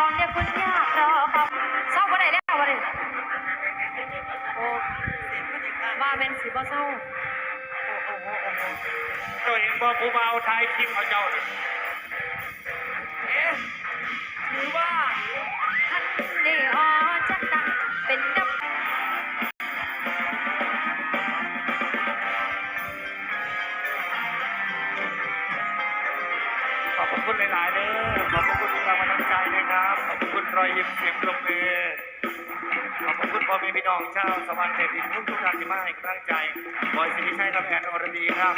ยากรอครับเศร้าบ่ได้แล้วบ่ได้โอ้ว่าแม่นสิบ่เศร้าโอ้โหโอ้โหเจ้าเห็นบอกผู้เบาไทยคลิปเขาเจ้าเนี่ยเอ๊ะหรือว่า คุณหลายๆเด้อขอบคุณทุกกำลังใจนะครับ ขอบคุณรอยยิ้มเสียงปรบมือขอบคุณพ่อแม่พี่น้องชาวสวรรค์เดชดินทุกทุกท่านที่มาให้กำลังใจบอยสิริชัยกับแอนอรดีครับ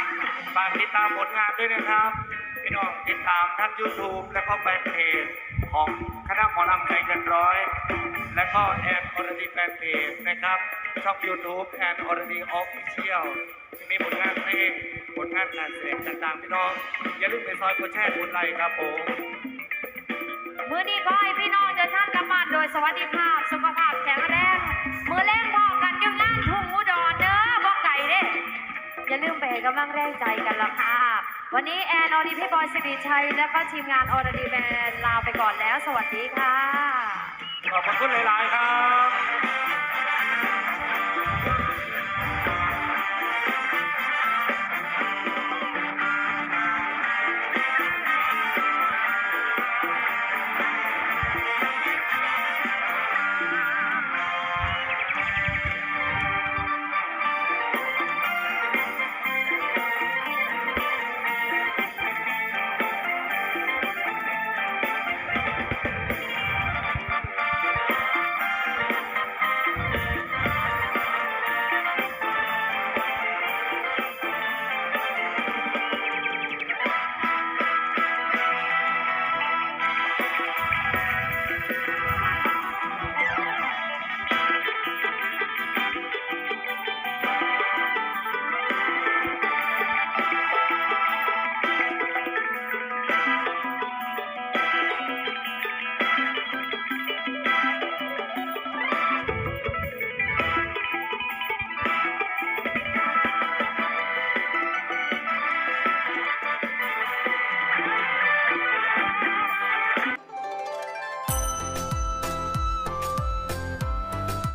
ฝากติดตามผลงานด้วยนะครับ พี่น้องติดตามทั้ง YouTube และก็แฟนเพจของคณะหมอลำใจเกันร้อย และก็แอนอรดีแฟนเพจนะครับ ช่อง YouTube แอนอรดีออฟฟิเชียลที่มีผลงานเพลงผลงานการแสดงต่างๆ พี่น้อง อย่าลืมไปซอยกดแชร์กดไลค์ครับผมมื้อนี้ขอให้พี่น้องเดินทางกลับบ้านโดยสวัสดิภาพ สุขภาพแข็งแรง มื้อแรงพอกันอยู่งานทุ่งอุดรเด้อบ่ไก่เด้อย่าลืมไปให้กำลังแรงใจกันละค่ะ วันนี้แอนออดีพี่บอยสิริชัย และก็ทีมงานออดีแมนลาไปก่อนแล้ว สวัสดีค่ะ ขอบพระคุณหลาย ๆ ครับ